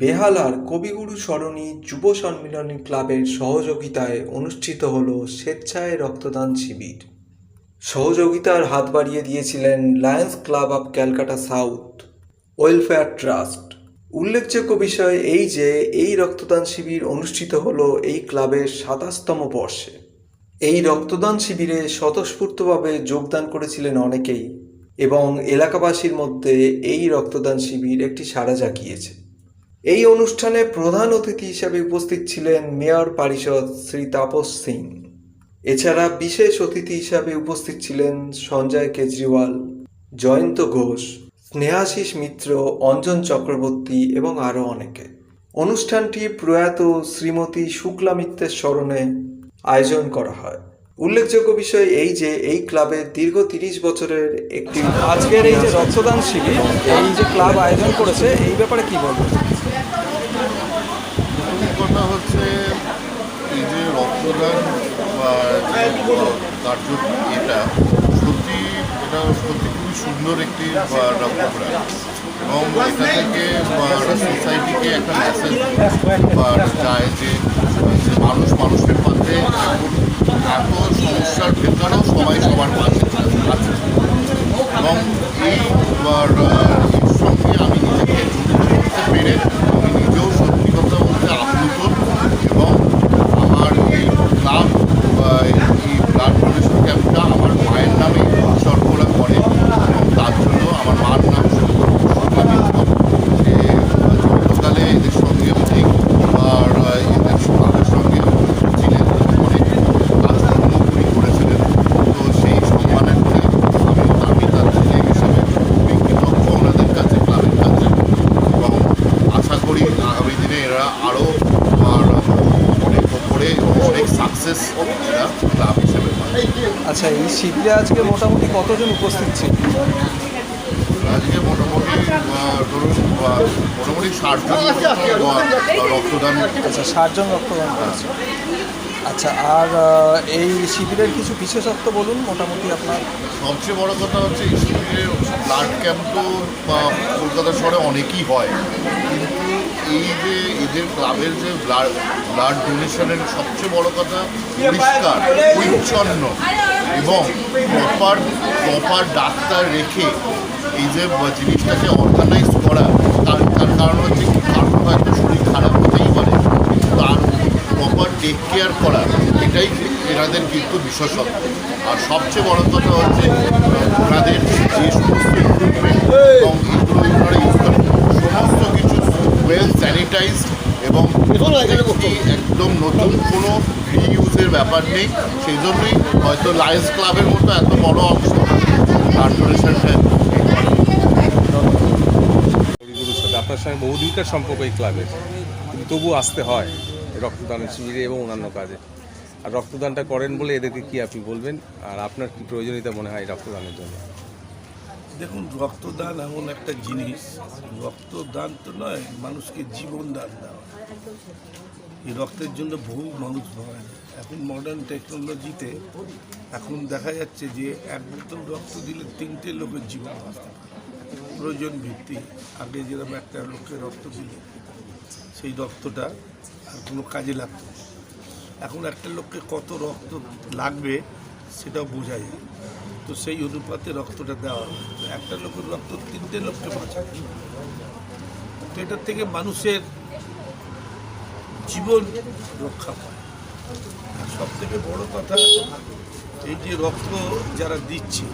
বেহালার কবিগুরু সরণি যুব সম্মিলনী ক্লাবের সহযোগিতায় অনুষ্ঠিত হল স্বেচ্ছায় রক্তদান শিবির। সহযোগিতার হাত বাড়িয়ে দিয়েছিলেন Lions Club of Calcutta South Welfare Trust. উল্লেখযোগ্য বিষয় এই যে, এই রক্তদান শিবির অনুষ্ঠিত হল এই ক্লাবের সাতাশতম বর্ষে। এই রক্তদান শিবিরে স্বতঃস্ফূর্তভাবে যোগদান করেছিলেন অনেকেই এবং এলাকাবাসীর মধ্যে এই রক্তদান শিবির একটি সাড়া জাগিয়েছে। এই অনুষ্ঠানে প্রধান অতিথি হিসাবে উপস্থিত ছিলেন মেয়র পারিষদ শ্রী তাপস সিং। এছাড়া বিশেষ অতিথি হিসাবে উপস্থিত ছিলেন সঞ্জয় কেজরিওয়াল, জয়ন্ত ঘোষ, স্নেহাশিস মিত্র, অঞ্জন চক্রবর্তী এবং আরও অনেকে। অনুষ্ঠানটি প্রয়াত শ্রীমতী শুক্লা মিত্রের স্মরণে আয়োজন করা হয়। উল্লেখযোগ্য বিষয় এই যে এই ক্লাবের দীর্ঘ তিরিশ বছরের একটি আজকের এই যে রক্তদান শিবির এই যে ক্লাব আয়োজন করেছে এই ব্যাপারে কি বলব? কথা হচ্ছে এই যে রক্তদান বা এটা সত্যি এটা সত্যি খুবই সুন্দর একটি বা, এবং এটা থেকে সোসাইটিকে একটা মেসেজ যায় যে যে মানুষ মানুষের পাশে এখন এত সমস্যার ভেতরেও সবাই সবার পাশে আছে। এবং এই সঙ্গে আমি নিজেকে করতে পেরে আমি নিজেও সত্যি কথা বলতে আপ্লুত। এবং আমার এই ক্লাব বা এই ব্লাড ডোনেশন ক্যাম্পটা আমার মায়ের নামে উৎসর্গরা করে এবং তার জন্য আমার মার নাম শুক্লা মিত্র যে ছোটকালে এদের সঙ্গে অনেক আর আহ, এদের তাদের সঙ্গে ছিলেন অনেক কাজকর্ম উনি করেছিলেন তো সেই সম্মানের করে আমি আমি তার ছেলে হিসেবে খুবই কৃতজ্ঞ ওনাদের কাছে ক্লাবের কাছে এবং আশা করি আগামী দিনে এরা আরও আর অনেক ওপরে সাকসেস ক্লাব হিসেবে আচ্ছা এই শিবিরে আজকে মোটামুটি কতজন উপস্থিত ছিল আজকে মোটামুটি ধরুন মোটামুটি ষাটজন রক্তদান আচ্ছা ষাটজন রক্তদান করেছে। আচ্ছা আর এই শিবিরের কিছু বিশেষত্ব বলুন মোটামুটি আপনার। সবচেয়ে বড় কথা হচ্ছে এই শিবিরে ব্লাড ক্যাম্প তো কলকাতা শহরে অনেকই হয়। কিন্তু এই যে এদের ক্লাবের যে ব্লাড ব্লাড ডোনেশনের সবচেয়ে বড় কথা, পরিষ্কার, পরিচ্ছন্ন এবং প্রপার প্রপার ডাক্তার রেখে এই যে জিনিসটাকে অর্গানাইজ করা, তার তার কারণ হচ্ছে কারণ হয়তো শরীর খারাপ হতেই পারে তার প্রপার টেক কেয়ার করা, এটাই এনাদের কিন্তু বিশেষত্ব। আর সবচেয়ে বড় কথা হচ্ছে, ওনাদের যে সমস্ত ইকুইপমেন্ট এবং এগুলো ওনারা ইউজ করেন সমস্ত কিছু ওয়েল স্যানিটাইজ এবং একদম নতুন কোনো রিইউজের ব্যাপার নেই। সেই জন্যই হয়তো লায়ন্স ক্লাবের মতো এত বড় অংশ সাথে আপনার সঙ্গে বহুদিনকার সম্পর্ক এই ক্লাবের কিন্তু তবু আসতে হয় রক্তদানের শিবিরে এবং অন্যান্য কাজে। আর রক্তদানটা করেন বলে এদেরকে কি আপনি বলবেন? আর আপনার কি প্রয়োজনীয়তা মনে হয় রক্তদানের জন্য? দেখুন, রক্তদান এমন একটা জিনিস, রক্তদান তো নয়, মানুষকে জীবন দান দেওয়া। এই রক্তের জন্য বহু মানুষ মারা। এখন মডার্ন টেকনোলজিতে এখন দেখা যাচ্ছে যে এক বোতল রক্ত দিলে তিনটে লোকের জীবন বাঁচতে প্রয়োজন ভিত্তি। আগে যেরকম একটা লোকের রক্ত দিলে, সেই রক্তটা আর কোনো কাজে লাগতো। এখন একটা লোককে কত রক্ত লাগবে, সেটাও বোঝা যায়। তো সেই অনুপাতে রক্তটা দেওয়া হয়। তো একটা লোকের রক্ত তিনটে লোককে বাঁচায়। তো এটার থেকে মানুষের জীবন রক্ষা পায়। আর সব থেকে বড় কথা, এই যে রক্ত যারা দিচ্ছে,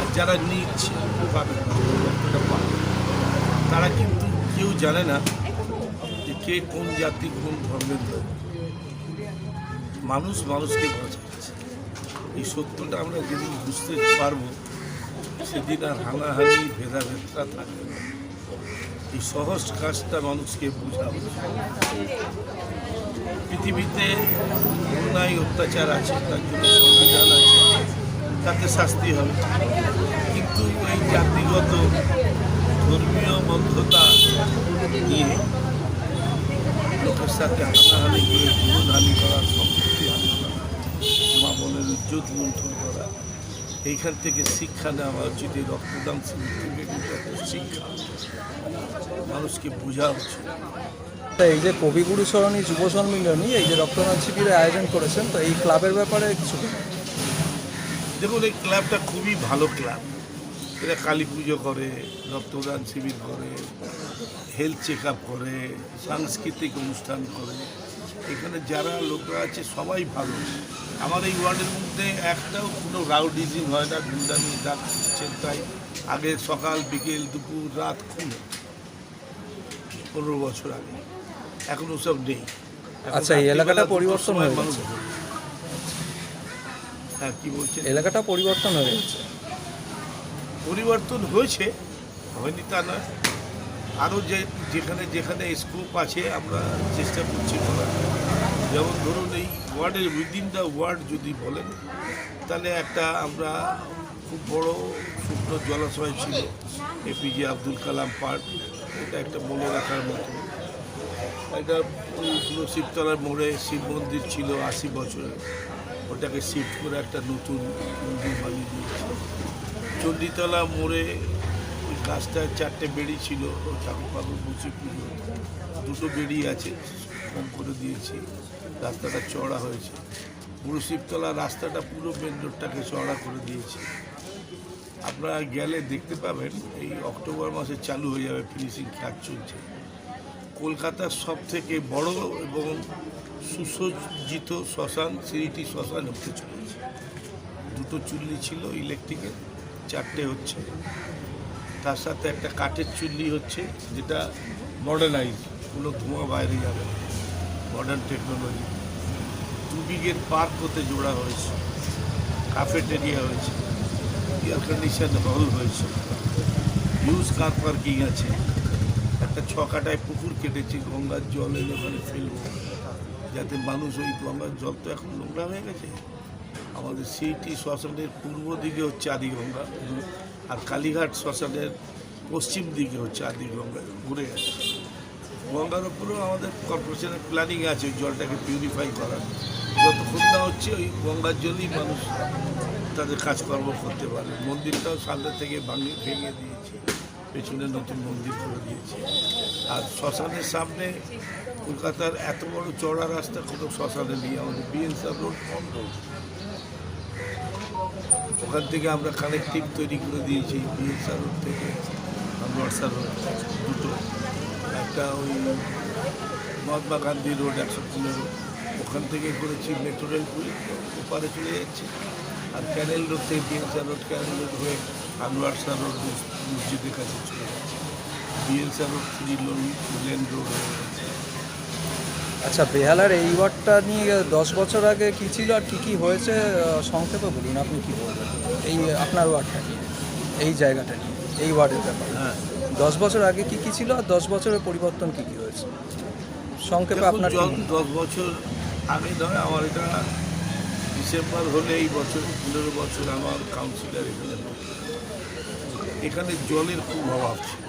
আর যারা নিচ্ছে তারা কিন্তু কেউ জানে না যে কে কোন জাতি, কোন ধর্মের লোক। মানুষ মানুষকে বাঁচাচ্ছে এই সত্যটা আমরা যেদিন বুঝতে পারব, সেদিন আর হানাহানি, ভেদাভেদটা থাকবে না। এই সহজ কাজটা মানুষকে বোঝাবো। পৃথিবীতে অন্যায় অত্যাচার আছে, তার জন্য সংবিধান আছে, তাতে শাস্তি হবে। কিন্তু এই জাতিগত ধর্মীয় বদ্ধতা নিয়ে লোকের সাথে হানাহানি করে জীবনহানি করা সম্পত্তি হানি করা মা বোনের ইজ্জত লুণ্ঠন করা। এইখান থেকে শিক্ষা নেওয়া উচিত এই রক্তদান থেকে কিন্তু একটা শিক্ষা। মানুষকে বোঝা উচিত। এই যে কবিগুরু সরণী যুব সম্মিলনী এই যে রক্তদান শিবিরের আয়োজন করেছেন তো এই ক্লাবের ব্যাপারে কিছু দেখুন এই ক্লাবটা খুবই ভালো ক্লাব। এরা কালী পুজো করে রক্তদান শিবির করে হেলথ চেক আপ করে সাংস্কৃতিক অনুষ্ঠান করে। এখানে যারা লোকরা আছে সবাই ভালো। আমার এই ওয়ার্ডের মধ্যে একটাও কোনো রাউডিজিং হয় না গুন্ডামি ডাক তাই আগে সকাল বিকেল দুপুর রাত খুন। পনেরো বছর আগে। এখন ওসব নেই। আচ্ছা, এই এলাকাটা পরিবর্তন হয়ে মানুষ গেছে। হ্যাঁ কি বলছেন? এলাকাটা পরিবর্তন হয়ে গেছে। পরিবর্তন হয়েছে হয়নি তা না আরও যে যেখানে যেখানে স্কোপ আছে, আমরা চেষ্টা করছি করার। যেমন ধরুন, এই ওয়ার্ডের উইদিন দ্য ওয়ার্ড যদি বলেন, তাহলে একটা আমরা খুব বড় শুকনো জলাশয় ছিল এপিজে আব্দুল কালাম পার্ক, এটা একটা মনে রাখার মতো। এটা শিবতলার মোড়ে শিব মন্দির ছিল আশি বছরের। ওটাকে শিফট করে একটা নতুন মন্দির বানিয়ে দিয়েছে। চণ্ডীতলা মোড়ে ওই রাস্তায় চারটে বেড়ি ছিল ঠাকুর পাকুর বসে পুজো দুটো বেড়ি আছে, কম করে দিয়েছি। রাস্তাটা চড়া হয়েছে। পুরো শিবতলা রাস্তাটা পুরো মেন রোডটাকে চড়া করে দিয়েছি। আপনারা গেলে দেখতে পাবেন, এই অক্টোবর মাসে চালু হয়ে যাবে ফিনিশিং কাজ চলছে। কলকাতার সব থেকে বড় এবং সুসজ্জিত শ্মশান সিরিটি শ্মশান হতে চলেছে। দুটো চুল্লি ছিল ইলেকট্রিকের চারটে হচ্ছে। তার সাথে একটা কাঠের চুল্লি হচ্ছে, যেটা মডার্নাইজ কোনো ধোঁয়া বাইরে যাবে। মডার্ন টেকনোলজি দু বিঘের পার্ক হতে জোড়া হয়েছে কাফেটেরিয়া হয়েছে এয়ার কন্ডিশন হল হয়েছে। হিউজ কার পার্কিং আছে। একটা ছ কাটায় পুকুর কেটেছি, গঙ্গার জল এনে ওখানে ফেলব, যাতে মানুষ ওই গঙ্গার জল তো এখন নোংরা হয়ে গেছে। আমাদের সিটি শ্মশানের পূর্ব দিকে হচ্ছে আদিগঙ্গা আর কালীঘাট শ্মশানের পশ্চিম দিকে হচ্ছে আদিগঙ্গা ঘুরে গেছে। গঙ্গার উপরেও আমাদের কর্পোরেশনের প্ল্যানিং আছে, ওই জলটাকে পিউরিফাই করার। যতক্ষণ না হচ্ছে ওই গঙ্গার জলই মানুষ তাদের কাজকর্ম করতে পারে মন্দিরটাও সামনে থেকে ভাঙে, ভেঙে দিয়েছে। পেছনে নতুন মন্দির করে দিয়েছে। আর শ্মশানের সামনে কলকাতার এত বড় চড়া রাস্তা কোনো শ্মশানে নেই। আমাদের বিএনসার রোড বন্ধ। ওখান থেকে আমরা কানেক্টিভ তৈরি করে দিয়েছি বিএনসার রোড থেকে নর্সার রোড দুটো। একটা ওই মহাত্মা গান্ধী রোড একশো পনেরো। ওখান থেকে করেছি মেট্রো রেল পুল ওপারে চলে যাচ্ছে। আর ক্যানেল রোড থেকে বিএনসার রোড ক্যানেল রোড হয়ে আনোয়ারসার রোড মসজিদের কাছে চলে যাচ্ছে। বিএনসার রোড থ্রি লেন রোড হয়ে গেছে। আচ্ছা বেহালার এই ওয়ার্ডটা নিয়ে দশ বছর আগে কি ছিল আর কি কি হয়েছে সংক্ষেপে বলুন আপনি কি বলবেন? এই আপনার ওয়ার্ডটা নিয়ে এই জায়গাটা নিয়ে এই ওয়ার্ডের ব্যাপারে। হ্যাঁ। দশ বছর আগে কি কি ছিল আর দশ বছরের পরিবর্তন কি কি হয়েছে? সংক্ষেপে আপনার? দশ বছর আগে ধরে আমার এটা ডিসেম্বর হলে এই বছর পনেরো বছর আমার কাউন্সিলর এখানে এখানে জলের খুব অভাব ছিল।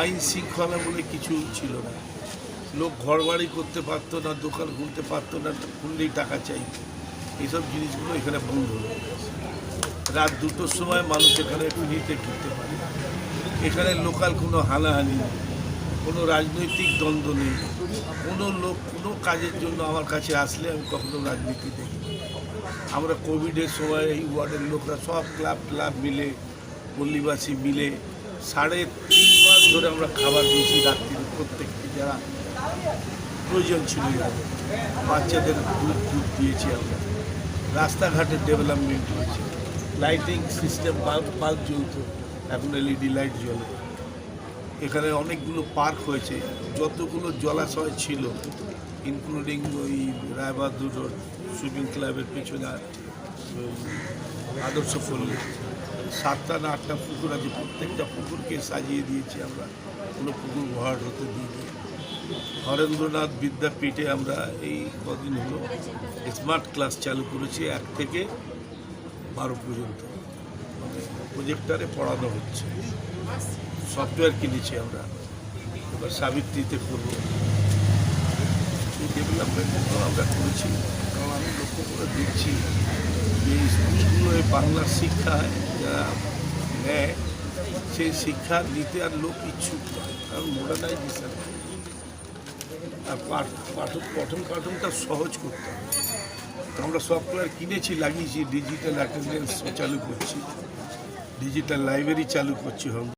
আইন শৃঙ্খলা বলে কিছু ছিল না। লোক ঘর বাড়ি করতে পারতো না, দোকান খুলতে পারতো না, খুললেই টাকা চাইতো। এইসব জিনিসগুলো এখানে বন্ধ হয়ে গেছে। রাত দুটোর সময় মানুষ এখানে ফ্রিতে ঢুকতে পারে। এখানে লোকাল কোনো হানাহানি নেই, কোনো রাজনৈতিক দ্বন্দ্ব নেই। কোনো লোক, কোনো কাজের জন্য আমার কাছে আসলে আমি কখনো রাজনীতি দেখি আমরা কোভিডের সময় এই ওয়ার্ডের লোকরা সব ক্লাব ক্লাব মিলে, পল্লীবাসী মিলে, সাড়ে তিন মাস ধরে আমরা খাবার দিয়েছি রাত্রির প্রত্যেককে যারা প্রয়োজন ছিল। বাচ্চাদের দুধ দুধ দিয়েছি আমরা। রাস্তাঘাটের ডেভেলপমেন্ট হয়েছে। লাইটিং সিস্টেম বাল্ব বাল্ব জ্বলতো। এখন এলইডি লাইট জ্বলে। এখানে অনেকগুলো পার্ক হয়েছে। যতগুলো জলাশয় ছিল ইনক্লুডিং ওই রায়বাহাদুর সুইমিং ক্লাবের পেছনে আদর্শ পল্লী। সাতটা না আটটা পুকুর আছে। প্রত্যেকটা পুকুরকে সাজিয়ে দিয়েছি আমরা। কোনো পুকুর ভরাট হতে দিইনি। হরেন্দ্রনাথ বিদ্যাপীঠে আমরা এই কদিন হলো স্মার্ট ক্লাস চালু করেছি, এক থেকে বারো পর্যন্ত। মানে প্রজেক্টারে পড়ানো হচ্ছে। সফটওয়্যার কিনেছি আমরা। এবার সাবিত্রীতে করব। এই ডেভেলপমেন্টগুলো আমরা করেছি। কারণ আমি লক্ষ্য করে দেখছি যে স্কুলগুলোয় বাংলা শিক্ষা যারা নেয়, সেই শিক্ষা নিতে আর লোক ইচ্ছুক নয়। কারণ মডার্নাইজেশন পঠন পাঠনটা সহজ করতে হবে। তো আমরা সফটওয়্যার কিনেছি, লাগিয়েছি ডিজিটাল অ্যাটেন্ডেন্স চালু করছি। ডিজিটাল লাইব্রেরি চালু করছি হোম